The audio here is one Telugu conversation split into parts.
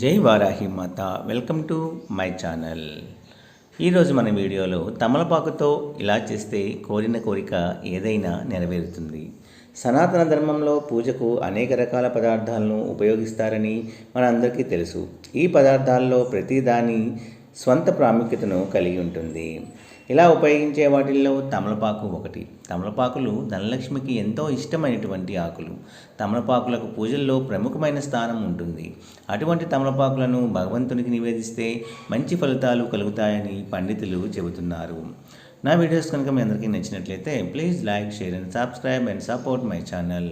జై వారాహి మాత. Welcome to my channel. ఈరోజు మన వీడియోలో తమలపాకుతో ఇలా చేస్తే కోరిన కోరిక ఏదైనా నెరవేరుతుంది. సనాతన ధర్మంలో పూజకు అనేక రకాల పదార్థాలను ఉపయోగిస్తారని మనందరికీ తెలుసు. ఈ పదార్థాల్లో ప్రతిదాని స్వంత ప్రాముఖ్యతను కలిగి ఉంటుంది. ఇలా ఉపయోగించే వాటిల్లో తమలపాకు ఒకటి. తమలపాకులు ధనలక్ష్మికి ఎంతో ఇష్టమైనటువంటి ఆకులు. తమలపాకులకు పూజల్లో ప్రముఖమైన స్థానం ఉంటుంది. అటువంటి తమలపాకులను భగవంతునికి నివేదిస్తే మంచి ఫలితాలు కలుగుతాయని పండితులు చెబుతున్నారు. నా వీడియోస్ కనుక మీ అందరికీ నచ్చినట్లయితే please like share and subscribe and support my channel.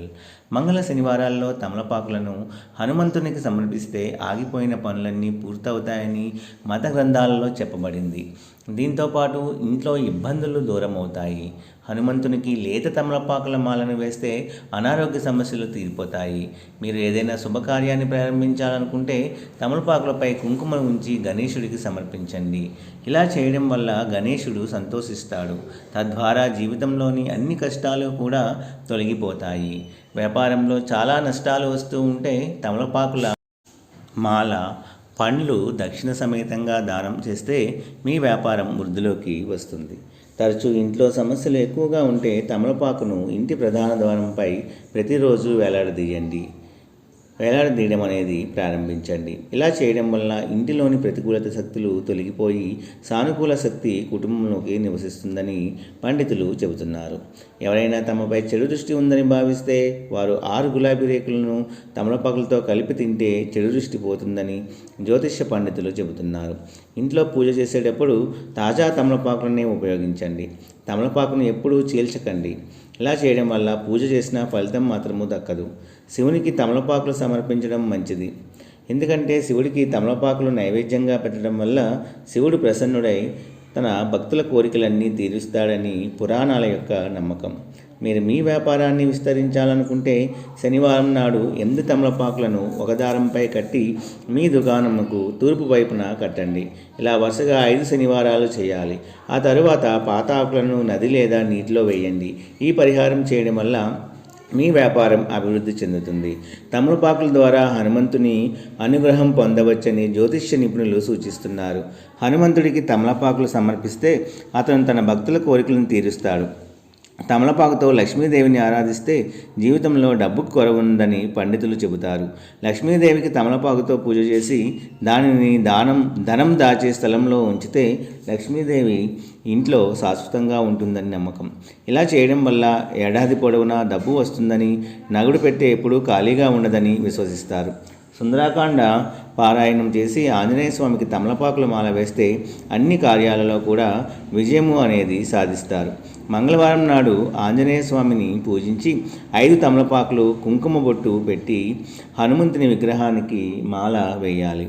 మంగళ శనివారాల్లో తమలపాకులను హనుమంతునికి సమర్పిస్తే ఆగిపోయిన పనులన్నీ పూర్తవుతాయని మత గ్రంథాలలో చెప్పబడింది. దీంతోపాటు ఇంట్లో ఇబ్బందులు దూరం అవుతాయి హనుమంతునికి లేత తమలపాకుల మాలను వేస్తే అనారోగ్య సమస్యలు తీరిపోతాయి. మీరు ఏదైనా శుభకార్యాన్ని ప్రారంభించాలనుకుంటే తమలపాకులపై కుంకుమ ఉంచి గణేశుడికి సమర్పించండి. ఇలా చేయడం వల్ల గణేశుడు సంతోషిస్తాడు. తద్వారా జీవితంలోని అన్ని కష్టాలు కూడా తొలగిపోతాయి. వ్యాపారంలో చాలా నష్టాలు వస్తూ ఉంటే తమలపాకుల మాల పండ్లు దక్షిణ సమేతంగా దానం చేస్తే మీ వ్యాపారం వృద్ధిలోకి వస్తుంది. తరచూ ఇంట్లో సమస్యలు ఎక్కువగా ఉంటే తమలపాకును ఇంటి ప్రధాన ద్వారంపై ప్రతిరోజు వేలాడదీయండి. వేలాడదీయడం అనేది ప్రారంభించండి. ఇలా చేయడం వల్ల ఇంటిలోని ప్రతికూలత శక్తులు తొలగిపోయి సానుకూల శక్తి కుటుంబంలోకి నివసిస్తుందని పండితులు చెబుతున్నారు. ఎవరైనా తమపై చెడు దృష్టి ఉందని భావిస్తే వారు ఆరు గులాబీ రేకులను తమలపాకులతో కలిపి తింటే చెడు దృష్టి పోతుందని జ్యోతిష్య పండితులు చెబుతున్నారు. ఇంట్లో పూజ చేసేటప్పుడు తాజా తమలపాకులనే ఉపయోగించండి. తమలపాకును ఎప్పుడూ చీల్చకండి. ఇలా చేయడం వల్ల పూజ చేసిన ఫలితం మాత్రము దక్కదు. శివునికి తమలపాకులు సమర్పించడం మంచిది. ఎందుకంటే శివుడికి తమలపాకులు నైవేద్యంగా పెట్టడం వల్ల శివుడు ప్రసన్నుడై తన భక్తుల కోరికలన్నీ తీరుస్తాడని పురాణాల యొక్క నమ్మకం. మీరు మీ వ్యాపారాన్ని విస్తరించాలనుకుంటే శనివారం నాడు ఎనిమిది తమలపాకులను ఒక దారంపై కట్టి మీ దుకాణముకు తూర్పు వైపున కట్టండి. ఇలా వరుసగా ఐదు శనివారాలు చేయాలి. ఆ తరువాత పాత ఆకులను నది లేదా నీటిలో వేయండి. ఈ పరిహారం చేయడం వల్ల మీ వ్యాపారం అభివృద్ధి చెందుతుంది. తమలపాకుల ద్వారా హనుమంతుని అనుగ్రహం పొందవచ్చని జ్యోతిష్య నిపుణులు సూచిస్తున్నారు. హనుమంతుడికి తమలపాకులు సమర్పిస్తే అతను తన భక్తుల కోరికలను తీరుస్తాడు. తమలపాకుతో లక్ష్మీదేవిని ఆరాధిస్తే జీవితంలో డబ్బుకు కొరవ ఉందని పండితులు చెబుతారు. లక్ష్మీదేవికి తమలపాకుతో పూజ చేసి దానిని దానం ధనం దాచే స్థలంలో ఉంచితే లక్ష్మీదేవి ఇంట్లో శాశ్వతంగా ఉంటుందని నమ్మకం. ఇలా చేయడం వల్ల ఏడాది పొడవునా డబ్బు వస్తుందని నగుడు పెట్టే ఎప్పుడూ ఖాళీగా ఉండదని విశ్వసిస్తారు. సుందరాకాండ పారాయణం చేసి ఆంజనేయ స్వామికి తమలపాకుల మాల వేస్తే అన్ని కార్యాలలో కూడా విజయము అనేది సాధిస్తారు. మంగళవారం నాడు ఆంజనేయ స్వామిని పూజించి ఐదు తమలపాకులు కుంకుమ బొట్టు పెట్టి హనుమంతుని విగ్రహానికి మాల వేయాలి.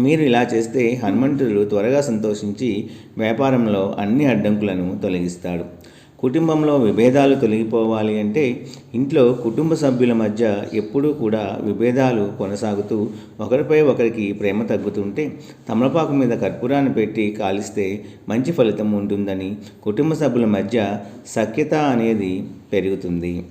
మీరు ఇలా చేస్తే హనుమంతుడు త్వరగా సంతోషించి వ్యాపారంలో అన్ని అడ్డంకులను తొలగిస్తాడు. కుటుంబంలో విభేదాలు తొలగిపోవాలి అంటే ఇంట్లో కుటుంబ సభ్యుల మధ్య ఎప్పుడూ కూడా విభేదాలు కొనసాగుతూ ఒకరిపై ఒకరికి ప్రేమ తగ్గుతుంటే తమలపాకు మీద కర్పూరాన్ని పెట్టి కాలిస్తే మంచి ఫలితం ఉంటుందని కుటుంబ సభ్యుల మధ్య సఖ్యత అనేది పెరుగుతుంది.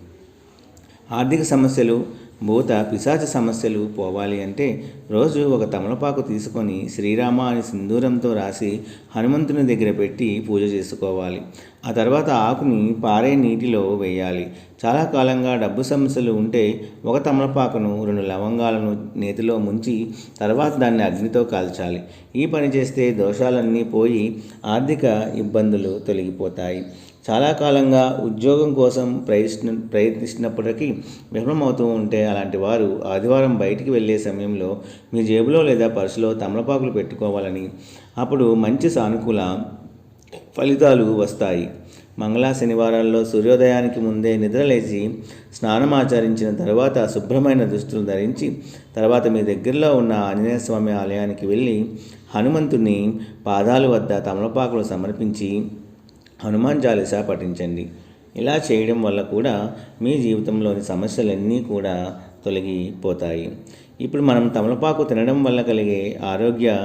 ఆర్థిక సమస్యలు భూత పిశాచ సమస్యలు పోవాలి అంటే రోజు ఒక తమలపాకు తీసుకొని శ్రీరామ అని సింధూరంతో రాసి హనుమంతుని దగ్గర పెట్టి పూజ చేసుకోవాలి. ఆ తర్వాత ఆకుని పారే నీటిలో వేయాలి. చాలా కాలంగా డబ్బు సమస్యలు ఉంటే ఒక తమలపాకును రెండు లవంగాలను నేతిలో ముంచి తర్వాత దాన్ని అగ్నితో కాల్చాలి. ఈ పని చేస్తే దోషాలన్నీ పోయి ఆర్థిక ఇబ్బందులు తొలగిపోతాయి. చాలా కాలంగా ఉద్యోగం కోసం ప్రయత్న ప్రయత్నిస్తున్నప్పటికీ విఫలమవుతూ ఉంటే అలాంటి వారు ఆదివారం బయటికి వెళ్ళే సమయంలో మీ జేబులో లేదా పర్సులో తమలపాకులు పెట్టుకోవాలని. అప్పుడు మంచి సానుకూల ఫలితాలు వస్తాయి. మంగళ శనివారాల్లో సూర్యోదయానికి ముందే నిద్రలేచి స్నానం ఆచరించిన తర్వాత శుభ్రమైన దుస్తులు ధరించి తర్వాత మీ దగ్గరలో ఉన్న ఆంజనేయ స్వామి ఆలయానికి వెళ్ళి హనుమంతుని పాదాల వద్ద తమలపాకులు సమర్పించి హనుమాన్ చాలీసా పఠించండి. ఇలా చేయడం వల్ల కూడా మీ జీవితంలోని సమస్యలన్నీ కూడా తొలగిపోతాయి. ఇప్పుడు మనం తమలపాకు తినడం వల్ల కలిగే ఆరోగ్య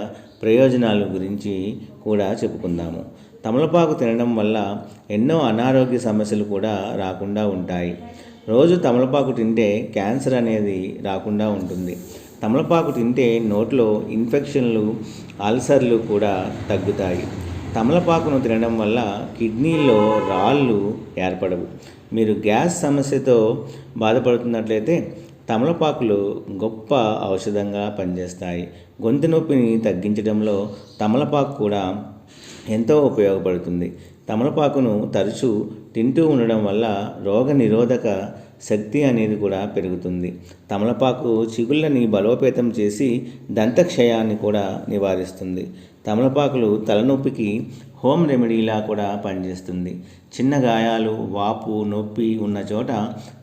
ప్రయోజనాల గురించి కూడా చెప్పుకుందాము. తమలపాకు తినడం వల్ల ఎన్నో అనారోగ్య సమస్యలు కూడా రాకుండా ఉంటాయి. రోజు తమలపాకు తింటే క్యాన్సర్ అనేది రాకుండా ఉంటుంది. తమలపాకు తింటే నోట్లో ఇన్ఫెక్షన్లు అల్సర్లు కూడా తగ్గుతాయి. తమలపాకును తినడం వల్ల కిడ్నీలో రాళ్ళు ఏర్పడవు. మీరు గ్యాస్ సమస్యతో బాధపడుతున్నట్లయితే తమలపాకులు గొప్ప ఔషధంగా పనిచేస్తాయి. గొంతు నొప్పిని తగ్గించడంలో తమలపాకు కూడా ఎంతో ఉపయోగపడుతుంది. తమలపాకును తరచూ తింటూ ఉండడం వల్ల రోగ నిరోధక శక్తి అనేది కూడా పెరుగుతుంది. తమలపాకు చిగుళ్ళని బలోపేతం చేసి దంతక్షయాన్ని కూడా నివారిస్తుంది. తమలపాకులు తలనొప్పికి హోమ్ రెమెడీలా కూడా పనిచేస్తుంది. చిన్న గాయాలు వాపు నొప్పి ఉన్న చోట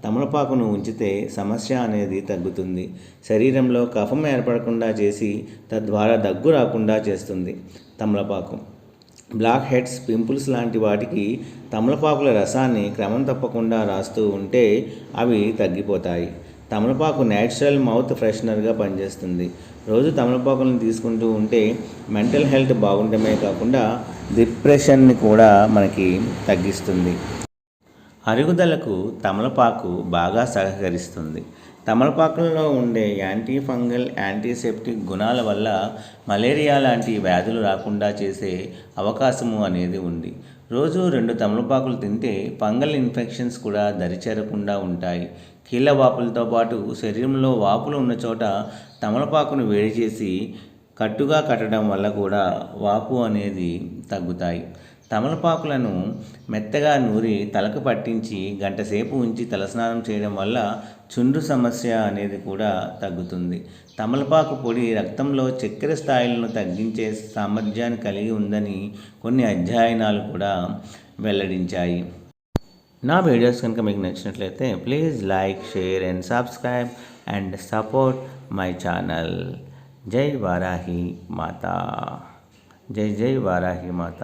తమలపాకును ఉంచితే సమస్య అనేది తగ్గుతుంది. శరీరంలో కఫం ఏర్పడకుండా చేసి తద్వారా దగ్గు రాకుండా చేస్తుంది తమలపాకు. బ్లాక్ హెడ్స్ పింపుల్స్ లాంటి వాటికి తమలపాకుల రసాన్ని క్రమం తప్పకుండా రాస్తూ ఉంటే అవి తగ్గిపోతాయి. తమలపాకు నేచురల్ మౌత్ ఫ్రెషనర్గా పనిచేస్తుంది. రోజు తమలపాకులను తీసుకుంటూ ఉంటే మెంటల్ హెల్త్ బాగుండమే కాకుండా డిప్రెషన్ని కూడా మనకి తగ్గిస్తుంది. అరుగుదలకు తమలపాకు బాగా సహకరిస్తుంది. తమలపాకులలో ఉండే యాంటీ ఫంగల్ యాంటీసెప్టిక్ గుణాల వల్ల మలేరియా లాంటి వ్యాధులు రాకుండా చేసే అవకాశము అనేది ఉంది. రోజు రెండు తమలపాకులు తింటే ఫంగల్ ఇన్ఫెక్షన్స్ కూడా దరిచేరకుండా ఉంటాయి. కీళ్ళ వాపులతో పాటు శరీరంలో వాపులు ఉన్న చోట తమలపాకును వేడి చేసి కట్టుగా కట్టడం వల్ల కూడా వాపు అనేది తగ్గుతాయి. తమలపాకులను మెత్తగా నూరి తలకు పట్టించి గంటసేపు ఉంచి తలస్నానం చేయడం వల్ల చుండ్రు సమస్య అనేది కూడా తగ్గుతుంది. తమలపాకు పొడి రక్తంలో చక్కెర స్థాయిలను తగ్గించే సామర్థ్యాన్ని కలిగి ఉందని కొన్ని అధ్యయనాలు కూడా వెల్లడించాయి. నా వీడియోస్ కనుక మీకు నచ్చినట్లయితే please like share and subscribe and support my channel. జై వారాహి మాత. జై జై వారాహి మాత.